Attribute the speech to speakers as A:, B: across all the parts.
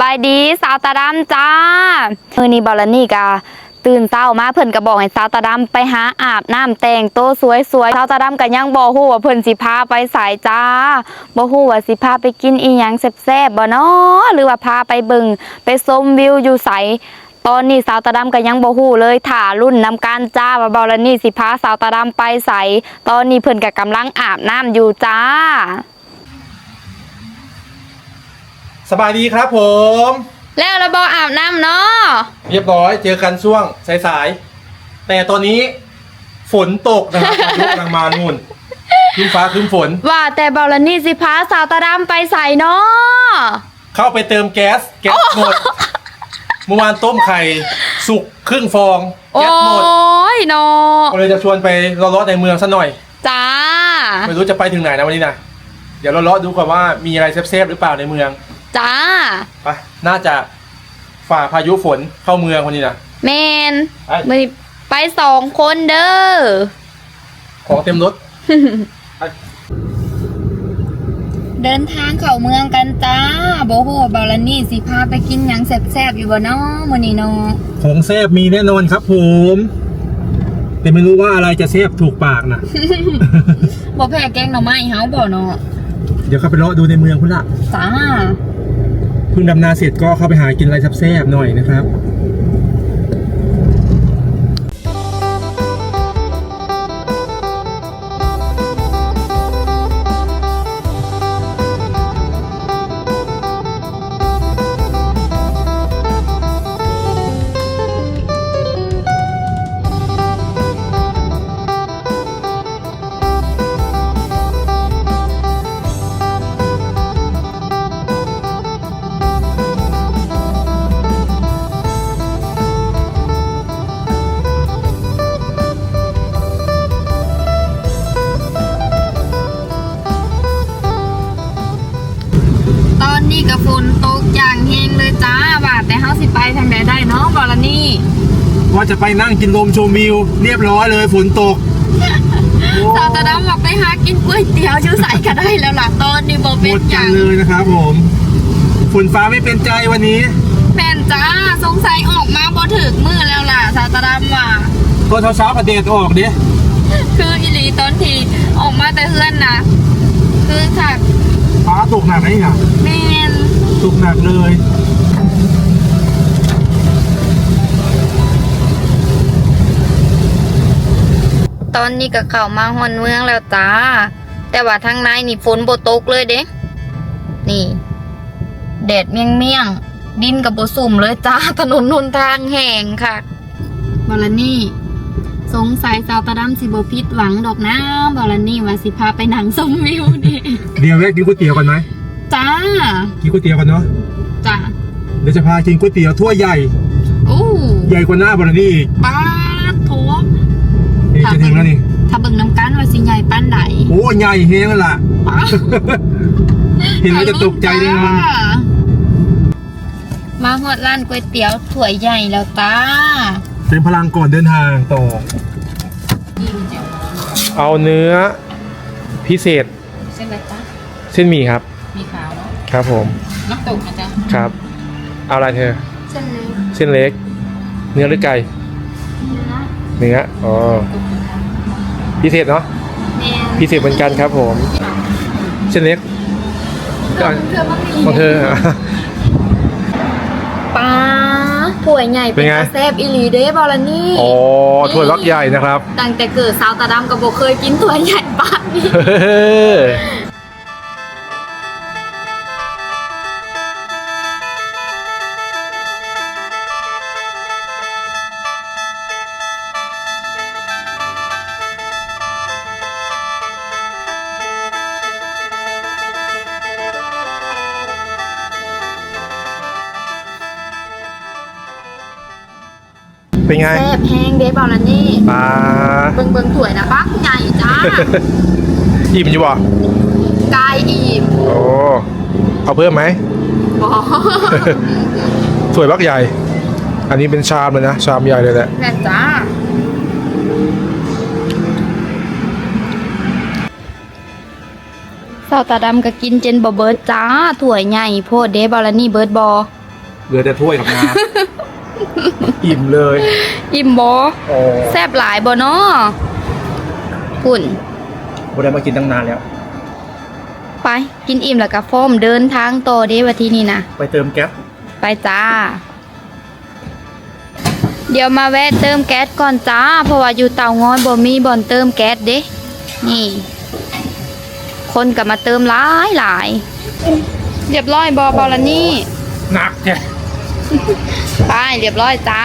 A: บายดีสาวตาดำจ้ามือนี้บอลนี่กาตื่นเช้ามาเพิ่นก็บอกให้สาวตาดำไปหาอาบน้ำแต่งโตวสวยๆสาวตาดำก็ยังบ่ฮู้ว่าเพิ่นสิพาไปสายจ้าบ่ฮู้ว่าสิพาไปกินอีหยังแซ่บๆบ่เน้อหรือว่าพาไปเบิ่งไปชมวิวอยู่ไสตอนนี้สาวตาดำก็ยังบ่ฮู้เลยถ่ารุ่นนำการจ้าว่าบอลนี่สิพาสาวตาดำไปไสตอนนี้เพิ่นก็กำลังอาบน้ำอยู่จ้า
B: สบายดีครับผม
A: แล้วเราบอกอาบน้ำเนาะ
B: เรียบร้อยเจอกันช่วงสายๆแต่ตอนนี้ฝนตกนะครับพายุกำลังมานู่นครึ้มฟ้าครึ้มฝน
A: ว่าแต่บอลนี่สิพาสาวตาดำไปใส่เนาะ
B: เข้าไปเติมแก๊ส แก๊สหมดเมื่อวานต้มไข่สุกครึ่งฟอง
A: โอ้
B: แก๊สหมด
A: ยเนาะ
B: ก็เลยจะชวนไปเลาะๆในเมืองซะหน่อย
A: จ้า
B: ไม่รู้จะไปถึงไหนนะวันนี้นะเดี๋ยวเราเลาะๆดูก่อนว่ามีอะไรเซฟๆหรือเปล่าในเมือง
A: จ้า
B: ไปน่าจะฝ่าพายุฝนเข้าเมืองวันนี้นะ
A: แมน
B: ไป
A: มือไปสองคนเด้อ
B: ของเต็มรถ
A: เดินทางเข้าเมืองกันจ้าโบโหบอลนี่สิพาไปกินหยังแซ่บๆอยู่บ่เนาะมื้อนี้เนาะ
B: ของแซบมีแน่นอนครับผม แต่ไม่รู้ว่าอะไรจะแซบถูกปากนะ
A: บ่แพ้แกงหน่อไม้เฮาบ่เนาะ
B: เดี๋ยวเข้าไปเลาะดูในเมืองคุณละ
A: จ้า
B: เพิ่งดำนาเสร็จก็เข้าไปหากินอะไรแซ่บๆหน่อยนะครับ
A: ว่า
B: จะไปนั่งกินลมชมวิว เรียบร้อยเลยฝนตก
A: สาวตาดำบอกไปหากินก๋วยเตี๋ยวชื่อใส่ก็ได้แล้วล่ะตอนนี้โบ
B: ห
A: เป็
B: ม
A: น
B: ด
A: อ
B: กั
A: ย่านง
B: เลยนะครับ ผมฝนฟ้าไม่เป็นใจวันนี้
A: แม่นจ้าสงสัยออกมาบ่ถึกมือแล้วล่ะสาวตาดำว่า
B: ก็เช้าๆกับเดดออกดิ
A: คืออีหลีตอนที่ออกมาแต่เพื่อนนะคือค่ะ
B: ฟ้าตกหนักไหมเนี่ย
A: แม่น
B: ตกหนักเลย
A: ตอนนี้ก็เข้ามาฮอนเมืองแล้วจ้า แต่ว่าทางในนี่ฝนบ่ตกเลยเด้ นี่แดดเมี่ยงเมี่ยงๆดินกับบ่สุ่มเลยจ้า ถนนหนทางแห้งค่ะบอลนี่ สงสัยสาวตาดำสิบ่ผิดหวังดอกนะบอลนี่ว่าสิพาไปหนังชมวิวนี่
B: เดี๋ยวแวะกินก๋วยเตี๋ยวก่อนไหม
A: จ้า
B: กินก๋วยเตี๋ยวก่อนเนาะ
A: จ้า
B: เดี๋ยวจะพากินก๋วยเตี๋ยวถ้วยใหญ่
A: อู้
B: ใหญ่กว่าหน้าบรนี่อีก
A: ป้าดโถ
B: นี่จะถึงแล้วนี่
A: ถ้าเบิ่งน้ำกันว่าสิใหญ่ปานใด
B: โอ้ใหญ่เฮงแล้วล่ะ
A: ป้าด
B: เห็นแล้วจะตกใจเลยมัน
A: มาฮอดร้านก๋วยเตี๋ยวถ้วยใหญ่แล้วจ้า
B: เป็นพลังก่อนเดินทางต่อ เอาเนื้อพิเศษ
A: เส้นอะไรจ้า
B: เส้นหมี่ครับ
A: มีขาวเนาะ
B: ครับผม
A: น้ำตกนะจ๊ะ
B: ครับ เอาอะไรเธอ
A: เส้นเล็ก
B: เส้นเล็ก เนื้อหรือไก่
A: เนื้อ
B: เนื้ออ๋อพิเศษเนาะ
A: แม่
B: พิเศษเหมือนกันครับผมเส้นเล็ก
A: เพื่อนเพื่อนบะหมี่
B: ของเธอ
A: ป้าถ้วยใหญ่
B: เป็นไง
A: ตาแซบอีหลีเด้บอลนี่
B: อ๋อถ้วยล็อกใหญ่นะครับ
A: ตั้งแต่เกิดสาวตาดำกับโบเคยกินถ้วยใหญ่ป้าน
B: ไง
A: แซบแห้งเด้บอลนี่
B: ปลา
A: เบิ่งเบิ่งถ้วยนะบ้างใหญ่จ้า
B: อิ่มอยู่บ่
A: กายอิ่ม
B: โอ้เอาเพิ่มไหม
A: บอ
B: ถ้วยบักใหญ่ อันนี้เป็นชามเลยนะ ชามใหญ่เลยแหละ
A: แม่นจ้าสาวตาดำก็กินเจนบอเบิร์ดจ้า ถั่วยใหญ่โพดเดบอลนี่เบิร์ดบอ
B: เหลือแต่ถ้วยกับน้ำ อิ่มเลย
A: อิ่มบ่
B: โอ้
A: แซ่บหลายบ่เนาะหุ่น
B: บ่ได้มากินตั้งนานแล้ว
A: ไป กินอิ่มแล้วก็ฟ้อมเดินทางต่อเด้ว่าที่นี่นะ
B: ไปเติมแก๊ส
A: ไปจ้า เดี๋ยวมาแวะเติมแก๊สก่อนจ้า เพราะว่าอยู่เตางอยบ่มีบ่อนเติมแก๊สเด้นี่ คนก็มาเติมหลายหลายเรียบร้อยบอบอลนี่
B: หนักแก
A: ไปเรียบร้อยจ้า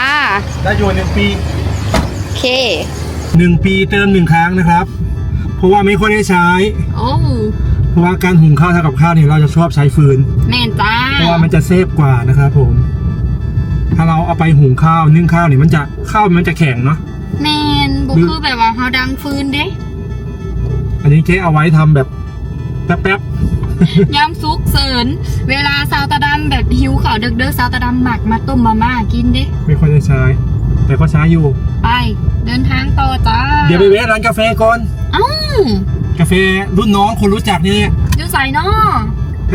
B: ได้อยู่หนึ่งปี
A: โอเค
B: หนึ่งปีเติมหนึ่งครั้งนะครับ เพราะว่าไม่ค่อยได้ใช้
A: โอ้
B: เพราะว่าการหุงข้าวทำกับข้าวเนี่ยเราจะชอบใช้ฟืน
A: แม่นจ้า
B: เพราะว่ามันจะเซฟกว่านะครับผม ถ้าเราเอาไปหุงข้าวนึ่งข้าวเนี่ยมันจะข้าวมันจะแข็งเนาะ
A: แม่นบ่คือแบบว่าเฮาดังฟืนเด้
B: อันนี้เจ๊เอาไว้ทำแบบแป๊บ
A: ยามซุกเสริญเวลาสาวตาดำแบบหิวข้าวเด็กๆสาวตาดำหมักมาต้มมาม่ากินเด้
B: ๆไม่ค่อยได้ใช้ แต่ก็ใช้อยู่
A: ไป เดินทางต่อจ้า
B: เดี๋ยวไปแวะร้านกาแฟก่อน
A: เอ้ากา
B: แฟรุ่นน้องคนรู้จักเนี่ย
A: อยู่ใส่เนาะ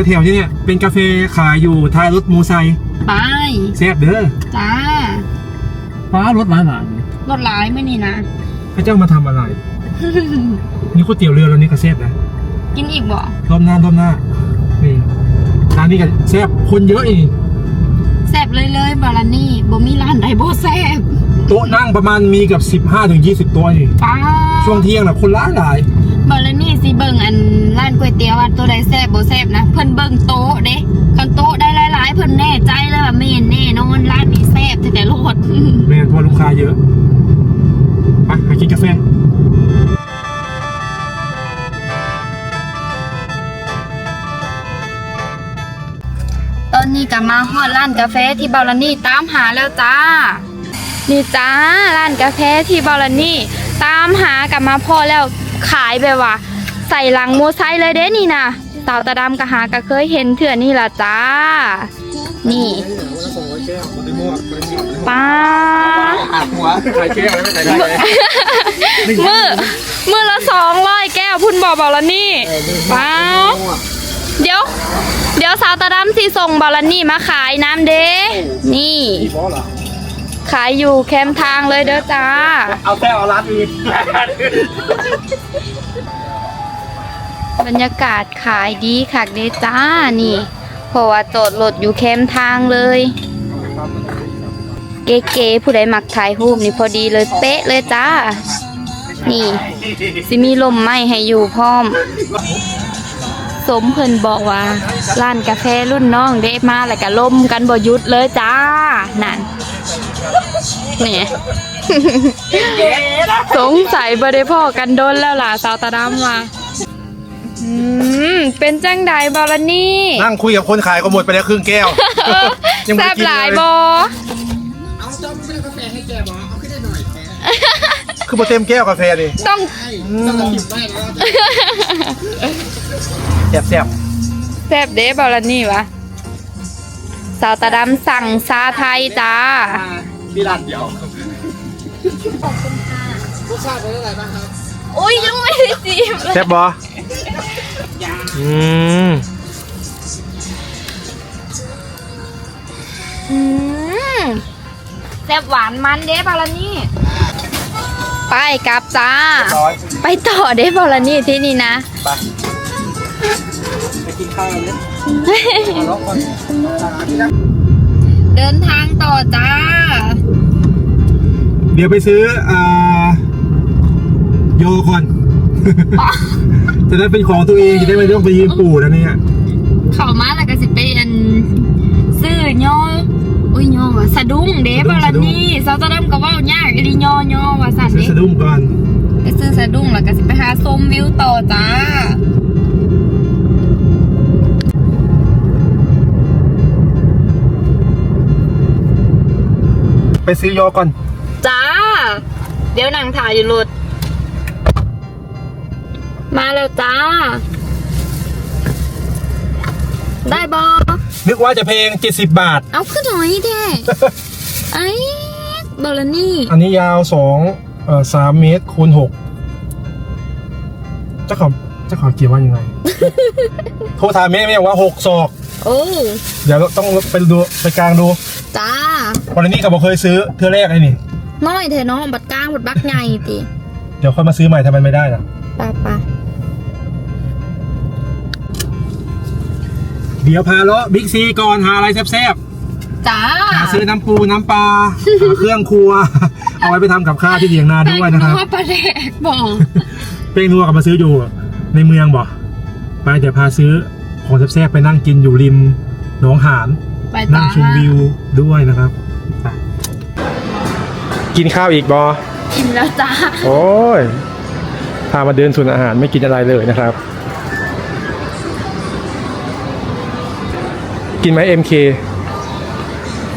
B: แถวๆนี้เนี่ยเป็นกาแฟขายอยู่ท้ายรถมูไซค์
A: ไป
B: แซ่บเด้อ
A: จ้า
B: ฟ้ารถหลายหลาย
A: รถหลายมื้อนี้นะ
B: พระเจ้ามาทำอะไร นี่ก๋วยเตี๋ยวเรือแล้วนี่ก็แซ่บนะ
A: กินอีกบ่
B: รอบหน้ารอบหน้านี่ร้านนี้ก็แซ่บคนเยอะอีก
A: แซ่บเลยเลยบาลานี่บ่มีร้านใดบ่แซ่บ
B: โต๊ะนั่งประมาณมีกับ 15ถึง20โต๊ะนี่
A: ป้า
B: ช่วงเที่ยงนะคนหลายหลาย
A: บาลานี่สิเบิ่งอันร้านก๋วยเตี๋ยวว่าตัวใดแซ่บบ่แซ่บนะเพิ่นเบิ่งโต๊ะเด้คันโต๊ะได้หลายๆเพิ่นแน่ใจเลยว่าแม่นแน่นอนร้านนี้แซ่บแต่แต่โลด
B: แม่นเพราะว่าลูกค้าเยอะ ก็
A: มาฮอดร้านกาแฟที่บาลานี่ตามหาแล้วจ้า นี่จ้าร้านกาแฟที่บาลานี่ตามหากลับมาพอแล้วขายแบบว่าใส่หลังโมไซค์เลยเด้นี่นะสาวตาดำกะหาก็เคยเห็นเถื่อนี่ล่ะจ้า นี่ป้า
B: หัวใส่แก้วไม่ใส่ได้
A: มือมือละสองร้อยแก้วพุ่นบอกบาลานี่ป้าเดี๋ยว ดี๋ยวสาวตาดำสิส่งบาลานี่มาขายน้ำเด้นี่ขายอยู่แคมป์ทางเลยเด้อจ้า
B: เอาแก้วเอาร้านอื่
A: บรรยากาศขายดีคักเด้จ้านี่ เพราะว่าจอดรถอยู่แคมป์ทางเลย เก๋ๆผู้ใดมักถ่ายรูปนี่พอดีเลยเป๊ะเลยจ้า นี่สิมีลมไม้ให้อยู่พร้อม สมเพิ่นบอกว่าร้านกาแฟรุ่นน้องเด้มาแล้วก็ล่มกันบ่หยุดเลยจ้า นั่น นี่ สงสัยบ่ได้พ่อกันโดนแล้วล่ะสาวตาดำว่าอืมเป็นจังใดบอลนี่
B: นั่งคุยกับคนขายก็หมดไปแล้วครึ่งแก้วยังไม่
A: แซ
B: ได้
A: บ
B: กินเลย
A: หลายบอ
B: คือมาเต็มแก้วกาแฟนี่
A: ต้อง
B: แซ่บแซ่บ
A: แซบเด้บอลนี่วะสาวตาดำสั่งซาไทยจ้า
B: มีร้านเดียว
A: อุ้ยยังไม่ได้จีบเลย
B: แซ่บบออืม
A: อืมแซบหวานมันเด้บอลนี่ ไปกลับจ้า
B: ร้อย
A: ไปต่อเด้บอลนี่ที่นี่นะ
B: ไป ไปกินข้าวกันเลยเอาล็อกก่อน
A: เดินทางต่อจ้า
B: เดี๋ยวไปซื้ออ่าโยก่อน จะได้เป็นของตัวเองจะได้ไม่ต้องไปยืมปู่แล้วเนี่ย
A: เข้ามาแล้วก็สิเป็นซื้อย่ออุ้ยย่อว่ะสะดุ้งเด้บาลานี่ซาวตะดำก็เว้ายากอีหลีย่อย่อว่าสั่น
B: ซื้อ
A: เด้
B: สะดุ้งก่อน
A: ไปซื้อสะดุ้งแล้วก็สิไปหาชมวิวต่อจ้า
B: ไปซื้อโยก่อน
A: จ้า เดี๋ยวนั่งถ่ายอยู่รถมาแล้วจ้า ได้บอ
B: นึกว่าจะเพลง 70 บาท
A: เอาขึ้นหน่อยแท้ไอ้บาลานี่
B: อันนี้ยาวสองเอ่อสามเมตรคูณหกเจ้าของเจ้าของเขียนว่ายังไง โทรถามแม่แม่ว่าหกศอก
A: เออ
B: เดี๋ยวต้องไปดูไปกลางดู
A: จ้า
B: วันนี้ก็บอกเคยซื้อเทื่อแรกเลยนี่
A: น้อยเถอะเนาะบัดกลางบัดบักใหญ่ติ
B: เดี๋ยวค่อยมาซื้อใหม่ถ้ามันไม่ได้นะ
A: ปะปะ
B: เดี๋ยวพาเลาะบิ๊กซีก่อนหาอะไรแซ่บ
A: จ้า
B: ๆหาซื้อน้ำปูน้ำปลาหาเครื่องครัว เอาไว้ไปทำกับข้าวที่เถียงนาด้วยนะครับ
A: ว่าปลาแดกบอก
B: เป้งนัวกลับมาซื้ออยู่ในเมืองบ่ไปเดี๋ยวพาซื้อของแซ่บๆไปนั่งกินอยู่ริมหนองหาน
A: ไป
B: นั่งชมวิวด้วยนะครับไป กินข้าวอีกบอ
A: กินแล้วจ้า
B: โอ้ย พามาเดินสวนอาหารไม่กินอะไรเลยนะครับ กินไหม MK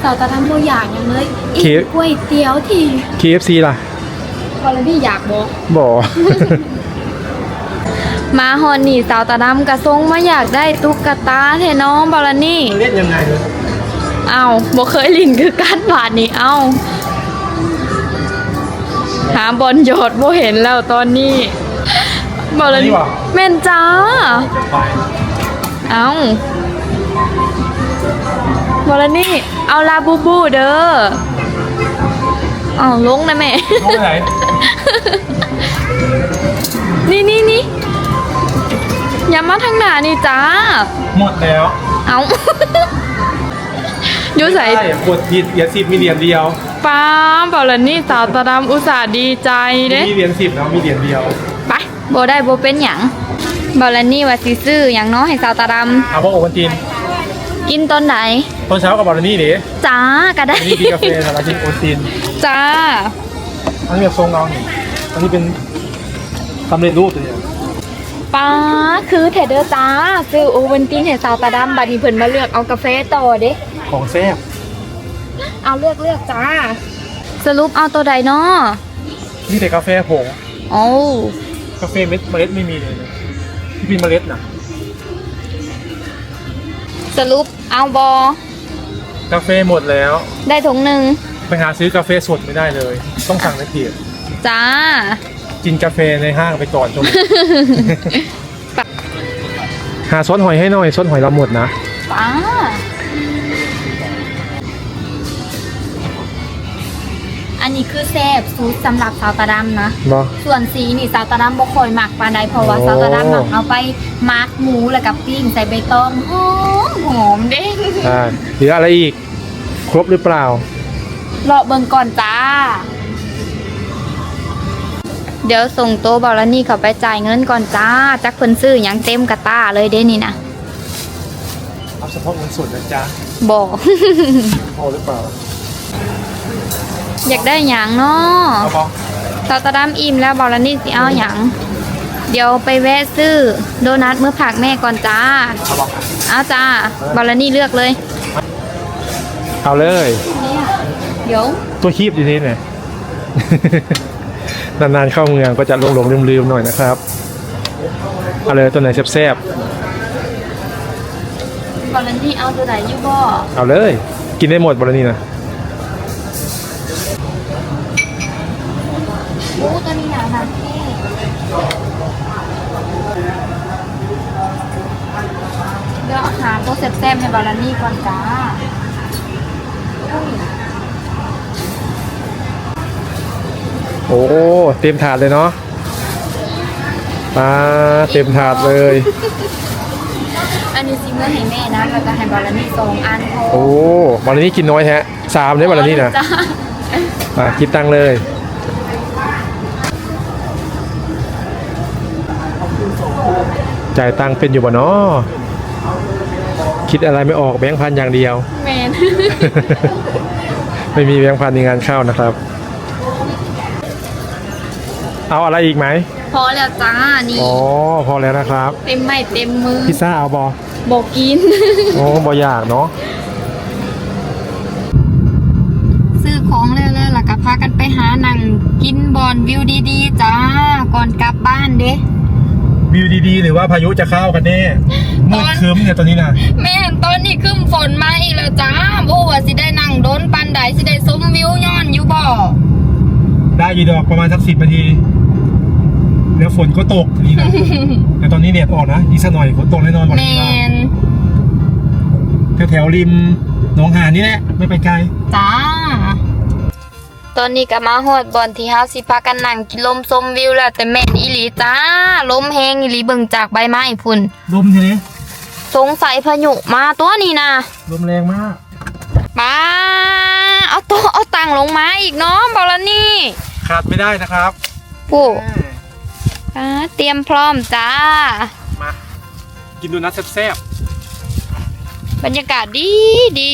A: สาวตาทำตัวอย่างยังเลย
B: เค
A: อีกก๋วยเตี๋ยวที่
B: KFC ล่ะ
A: พอลพี่อยากบอก
B: บ่
A: มาฮอนนี่สาวตาดำกระทรงมาอยากได้ตุ๊กตาเทน้องบอลนี่
B: เล่นยังไงเลย
A: เอาบ่เคยลินคือการบาดนี่เอา หาบอลโยดบ่เห็นแล้วตอนนี้บอลนี่แม่นจ้า
B: ไป
A: เอาบอลนี่ เอาลาบูบูเด้อเอาลงนะแม่
B: เอาไปไหน
A: นี่นี่นี่อย่ามาทางหน้านี่จ้า
B: หมดแล้ว
A: เอาอยูใส่
B: ใช่กดผิดเหรียญสิบมีเหรียญเดียว
A: ป้าบอลนี่สาวตาดำอุตส่าห์ดีใจเด้
B: มีเหรียญสิบแล้วมีเหรียญเดียว
A: ไปโบได้โบเป็นหยังบอลนี่ว่าสิซื้อหยังเน้อให้สาวตาด
B: เอาพวกโอวันตีนำ
A: กินตอนไหน
B: ตอนเช้ากับบอลนี่ดิ
A: จ้าก็ได้
B: อันนี้กินกาแฟแต่ละกินโอวันตีน
A: จ้า
B: อันนี้แบบทรงเรานี่อันนี้เป็นสำเร็จรูปตัวเนี้ย
A: ป้าคือเทเดอร์จ้าซื้อโอเวนตินให้สาวตาดำบัดนี้เพิ่นมาเลือกเอากาแฟต่อเด้
B: ของแซ่บ
A: เอาเลือกเลือกจ้า สรุปเอาตัวใดเนาะ
B: นี่แต่กาแฟผง
A: โอ้
B: กาแฟเม็ดเมล็ดไม่มีเลยนะที่เป็นเมล็ดนะ
A: สรุปเอาบอกา
B: แฟหมดแล้ว
A: ได้ถุงหนึ่ง
B: ไปหาซื้อกาแฟสดไม่ได้เลย ต้องสั่งในเพจ
A: จ้า
B: กินกาแฟในห้างไปก่อนจนหาซอสหอยให้หน่อยซอสหอยเราหมดนะ
A: ป้า อันนี้คือแซ่บซูตรสำหรับสาวตาดำนะ
B: บอ
A: ส่วนสีนี่สาวตาดำบ่ค่อยมักปานใดเพราะว่า
B: โอ้
A: สาวตาดำมักเอาไปมักหมูแล้วกับปิ้งใส่ใบตองหอมหอมเด้ง
B: อ่าเหลืออะไรอีก ครบหรือเปล่า
A: รอเบิ่งก่อนจ้า เดี๋ยวส่งโตะบอลนี่เขาไปจ่ายเงินก่อนจ้า จักเพิ่นซื้อหยังเต็มกระตาเลยเด้นี่นะ
B: เอาเฉพาะเงินสดนะจ๊ะ
A: บอก
B: พอหรือเปล่า
A: อยากได้หยังเนาะ
B: เอาพอ
A: สาวตาดำอิ่มแล้วบอลนี่สิเอาหยังเดี๋ยวไปแวะซื้อโดนัทมื้อผักแม่ก่อนจ้า
B: เอาพอ
A: เอาจ้าบอลนี่เลือกเลย
B: เอาเลย
A: เนี่ยเดี๋ยว
B: ตัวคีบดีนี่เนี่ยนานๆเข้าเมืองก็จะหลงๆลืมๆหน่อยนะครับ เอาเลยตัวไหนแซ่บบ
A: อลนี่เอาตัวไหนอยูบ่
B: ๆเอาเลย กินได้หมดบรนี่นะ
A: นี้หนาหนาเท่เดี๋ยวหาตัวแซ่บๆให้บอลนี่ก่อนจ้า
B: โอ้เต็มถาดเลยเนาะมาเต็มถาดเลย
A: อันนี้ซิมเมอร์ให้แม่นะแล้วก็ให้บอลนี่สองอันพอ
B: โอ้บรนี่กินน้อยแฮะสามเลยบรนี่นะ
A: จ้า
B: มาคิดตังค์เลย จ่ายตังค์เป็นอยู่บ่เนาะคิดอะไรไม่ออกแบงค์พันอย่างเดียว
A: แมน
B: ไม่มีแบงค์พันในงานเข้านะครับ เอาอะไรอีกไหม
A: พอแล้วจ้า นี่
B: อ๋อพอแล้วนะครับ
A: เต็มไม้เต็มมือ
B: พิซซ่าเอาบอ
A: บอกกิน
B: โอ้บออยากเนาะ
A: ซื้อของแล้วแล้วล่ะก็พากันไปหาหนังกินบอลวิวดีๆ จ้า ก่อนกลับบ้านเด้
B: วิวดีๆ หรือว่าพายุจะเข้ากันแน่มืดครึ้มเนี่ยตอนนี้นะ
A: แม่นตอนนี้ขึ้นฝนมาอีกแล้วจ้าโอ้ว่าสิได้นั่งโดนปันใดสิได้สมวิวย้อนอยู่บ่
B: ได้ยีดอกประมาณสักสิบนาทีแล้วฝนก็ตกนี่นะแต่ตอนนี้เนี่ยออกนะอีกสักหน่อยฝนตกแน่นอนวัน
A: แม
B: นี้นะ
A: น
B: แถวๆริมหนองหานนี่แหละไม่ไปไกล
A: จ้า ตอนนี้ก็มาฮอดบอนที่เฮาสิพากันนั่งกินลมชมวิวแล้วแต่แม่นอีหลีจ้า ลมแฮงอีหลีเบิ่งจากใบไม้พุ่น
B: ลมทีนี้
A: สงสัยพายุมาตัวนี้นะ
B: ลมแรงมาก
A: มาเอาตัวเอาตังค์ลงมาอีกเนาะบอกแล้วนี่
B: ขาดไม่ได้นะครับ
A: ผู้อ่าเตรียมพร้อมจ้า
B: มา กินดูนัทแซ่บบ
A: รรยากาศดีดี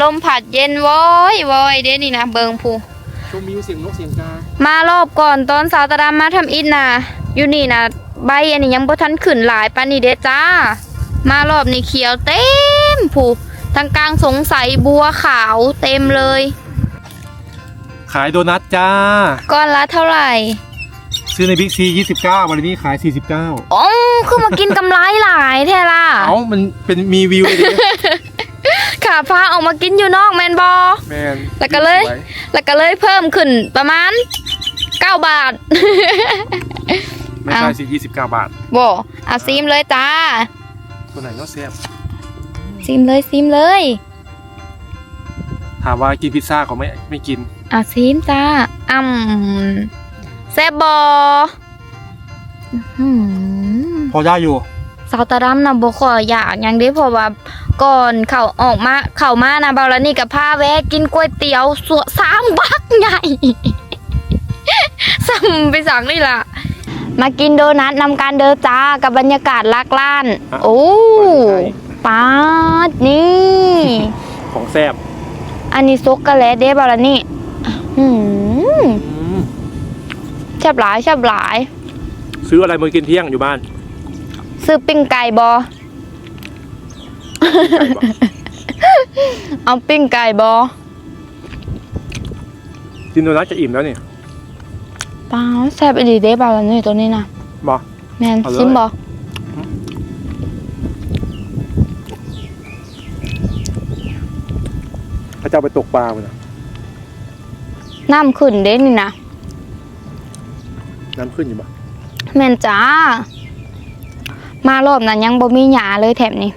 A: ลมผัดเย็นวอยวอยเด้นี่นะเบิงผู้
B: ๆ ชมวิวเสียงนกเสียงกามา
A: รอบก่อนตอนสาวตาดำมาทำอิฐนะอยู่นี่นะใบอันนี้ยังบ่ทันขึ้นหลายปานนี้เด้จ้า มารอบนี้เขียวเต็มผู้ทางกลางสงสัยบัวขาวเต็มเลย
B: ขายโดนัทจ้า
A: ก้อนละเท่าไหร่
B: ซื้อในบิ๊กซี29 วันนี้ขาย 49
A: อ๋อคือมากินกำไรหลายแท้ล่ะ
B: เอ้ามันเป็นมีวิวเลยดิ
A: ขาฟ้าออกมากินอยู่นอกแมนบอ
B: แมน
A: แล้วก็เลย
B: สว
A: แล้วก็เลยเพิ่มขึ้นประมาณ9บาท
B: ไม่ใช่สิ29บาท
A: บ่เอาซีมเลยจ้า
B: ตัวไหนเนาะแซ่บ
A: ซีมเลยซีมเลย
B: ถามว่ากินพิซซ่าเขาไม่ไม่กิน
A: เอาซีมจ้าอ่ำแซ่บบออื้อหือ
B: พอได้อยู่
A: สาวตาดำนะบ่ขออยากหยังเด้เพราะว่าก่อนเขาออกมาเข้ามานะเบาแล้วนี่กับผ้าแวะกินก๋วยเตี๋ยวสัวสามบักใหญ่ซ้ำไปสั่งนี่ล่ะ มากินโดนัทนำการเดินจ้ากับบรรยากาศลักล้าน
B: อะ
A: โอ้
B: ใช่
A: ปาดนี่
B: ของแซ่บ
A: อันนี้ซุกกะแลเด้บาละนี่หืม
B: อืม
A: แซ่บหลายแซ่บหลาย
B: ซื้ออะไรมากินเที่ยงอยู่บ้าน
A: ซื้อปิ้งไก่บอ
B: ไก่บอก
A: เอาปิ้งไก่บอ
B: กินโดนัทจะอิ่มแล้วนี่
A: ปาดแซ่บอีหลีเด้บาละนี่ตัวนี้นะ
B: บอก
A: แมน
B: เอาเลย
A: ชิมบอ
B: พระเจ้าไปตกปลาไปนะ
A: น้ำขึ้นเด้นี่นะ
B: น้ำขึ้นอยู่บ่
A: แมนจ้า มารอบนั้นยังบ่มีหยาเลยแถบนี้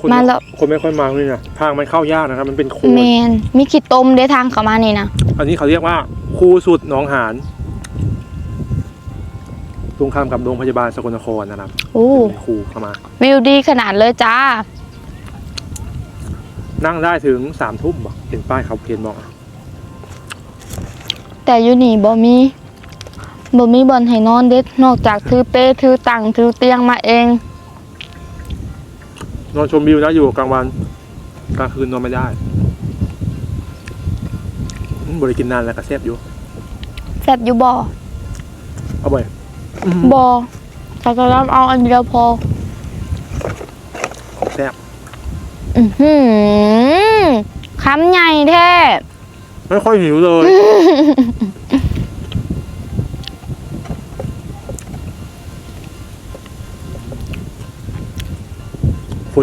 B: คน
A: มาแล้ว
B: คนไม่ค่อยมาเลยนะทางมันเข้ายากนะครับ มันเป็นโคล
A: แม
B: น
A: นมีขี้ต้มเด้ทางเข้ามานี่นะ
B: อันนี้เขาเรียกว่าคูสุดหนองหานตรงข้ามกับโรงพยาบาลสกลนครนะครับ
A: โอ้
B: เป็นคูเข้ามา
A: วิวดีขนาดเลยจ้า
B: นั่งได้ถึงสามทุ่มบอกเห็นป้ายเขาเขียนบอก
A: แต่อยู่นี่บ่มี บ่มีบ่อนให้นอนเด็ด นอกจากถือเป้ถือตังถือเตียงมาเอง
B: นอนชมวิวนะอยู่กลางวันกลางคืนนอนไม่ได้อืมบริกินนานแล้วก็แซ่บอยู่
A: แซ่บอยู่บ่
B: เอาไป
A: บ่แต่ก็รับเอาอันเดียวพอ
B: ของแซ่บ
A: อือหือคำใหญ่แท้
B: ไม่ค่อยหิวเลย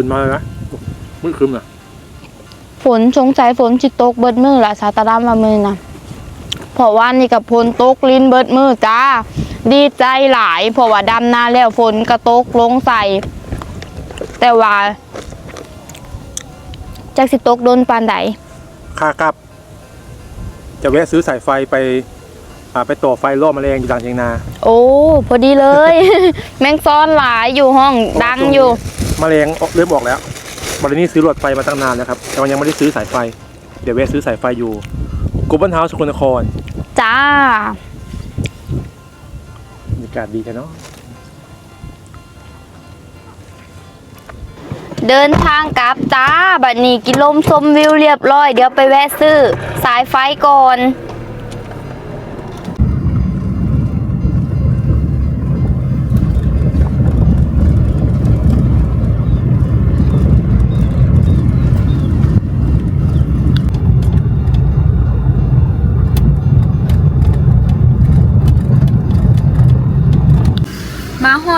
B: นมาเลยนะมืดครึ้มนะ
A: ฝนสงสัยฝนสิตกเบิดมือล่ะสาตาดำว่ามือน่ะเพราะว่านี่กับฝนตกลิ้นเบิดมือจ้า ดีใจหลาย เพราะว่าดำนาแล้วฝนก็ตกลงใส่ แต่ว่าจักสิตกโดนปานใด
B: ค่ากลับ จะแวะซื้อสายไฟไปอ่าไปต่อไฟล่อแมลงอยู่ต่างเชียงนา
A: โอ้ พอดีเลย แมงซ้อนหลายอยู่ห้องดังอยู่
B: แมลงออกเริ่มออกแล้วบรินี้ซื้อหลอดไฟมาตั้งนานนะครับ แต่ว่ายังไม่ได้ซื้อสายไฟ เดี๋ยวแวะซื้อสายไฟอยู่กบันเฮาส์สกลนคร
A: จ้า
B: บรรยากาศดีแค่เนาะ
A: เดินทางกลับจ้า บัดนี้กินลมชมวิวเรียบร้อย เดี๋ยวไปแวะซื้อ สายไฟก่อน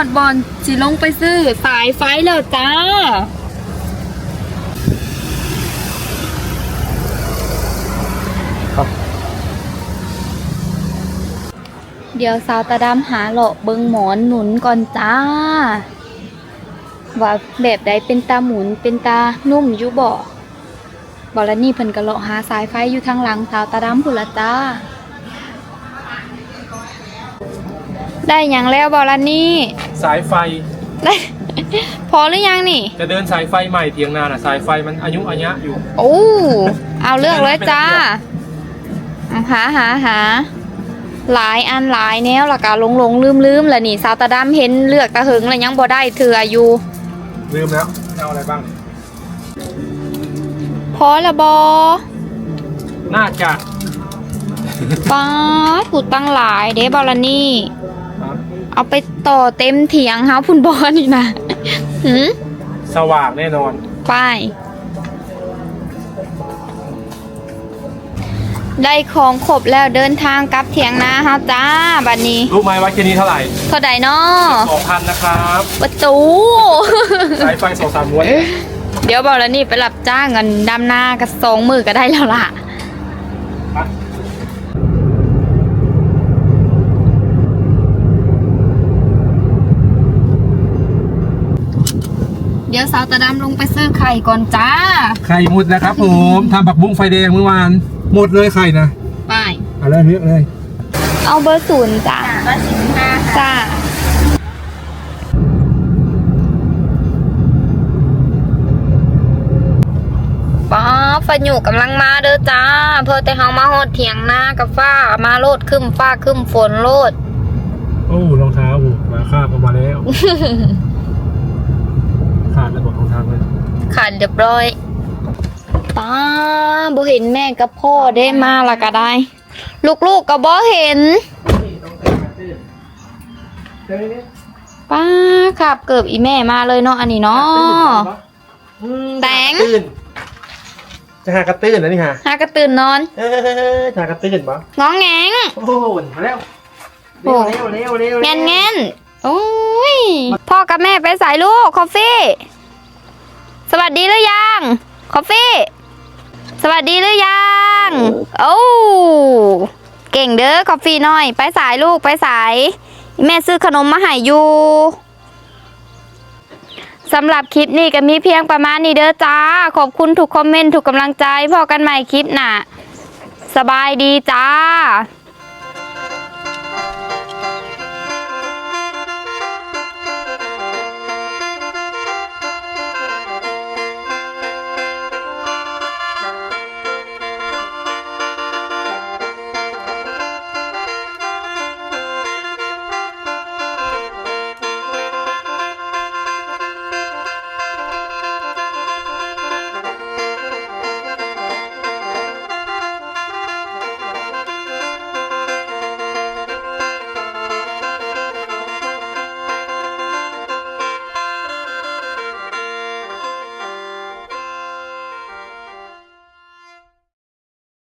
A: ดบอลสิลงไปซื้อสายไฟแล้วจ้า เดี๋ยวสาวตาดำหาเลาะเบิงหมอนหนุนก่อนจ้า ว่าแบบใดเป็นตาหมุนเป็นตานุ่มอยู่บ่บอลนี่เพิ่นก็เลาะหาสายไฟอยู่ทางหลังสาวตาดำพุ่นละจ้า ได้หยังแล้วบอลนี่
B: สายไฟ
A: ได้พอหรือยังนี่
B: จะเดินสายไฟใหม่เทียงนาน่ะ สายไฟมันอายุอายะอยู่
A: โอ้เอาเลือกเลยจ้าเอาหาหาหาหลายอันหลายแนวและกะลงลงลืมลืมแล้วนี่สาวตาดำเห็นเลือกตะหึงแล้วยังบ่ได้เถื่ออยู่
B: ลืมแล้วเอาอะไรบ้าง
A: พอละบอ
B: น่าจะ
A: ป้าดผูดตั้งหลายเด้บอลนี่
B: ฮะ
A: เอาไปต่อเต็มเถียงเฮาพุ่นบอนี่นะหืม
B: สว่างแน่นอน
A: ไป ได้ของครบแล้วเดินทางกลับเถียงนาเฮาจ้าบัดนี้
B: รู้ไหมว่าแค่นี้เท่าไหร่
A: เท่าใดเนาะ
B: สองพันนะครับ
A: ประตู
B: สายไฟสองสามม้วน
A: เดี๋ยวบอกแล้วนี่ไปรับจ้างเงินดำหน้ากับสองมือก็ได้แล้วล่ะ
B: ไป
A: เดี๋ยวสาวตาดำลงไปซื้อไข่ก่อนจ้า
B: ไข่หมดนะครับผมทำผักบุ้งไฟแดงเมื่อวาน หมดเลยไข่นะ
A: ไป
B: เอาเลยเลือกเลย
A: เอาเบอร์ศูนย์จ้าเบอร์ศูนย์จ้าป้าฝนอยู่กำลังมาเด้อจ้า เพื่อแต่เฮามาฮอดเถียงนากับฟ้ามาโลดขึ้นฟ้าขึ้นฝนโลด
B: โอ้รองเท้าผมมาคาบออกมาแล้วขาด แล้วบอกรองเท้าเลย
A: ขาดเรียบร้อยป้าบ่เห็นแม่กับพ่อได้มาละก็ได้ ลูกๆก็บ่เห็นป้าขับเกือบอีแม่มาเลยเนาะอันนี้เนาะแตง
B: ตื่นจะหากระตื้นนะนี่ฮะ
A: หากระตื่นนอน
B: เออจะหากระตื้นปะ
A: ง้องแงง
B: โอ้โหมาแล้ว
A: โอ้
B: เร็วเร็วเร็วเร็ว
A: แงนแงนโอ้ยพ่อกับแม่ไปสายลูกคอฟฟี่ สวัสดีหรือยัง คอฟฟี่ สวัสดีหรือยัง โอ้เก่งเด้อคอฟฟี่น้อย ไปสายลูกไปสาย แม่ซื้อขนมมาให้อยู่สำหรับคลิปนี้ก็มีเพียงประมาณนี้เด้อจ้า ขอบคุณทุกคอมเมนต์ทุกกำลังใจพอกันใหม่คลิปหน่ะ สบายดีจ้า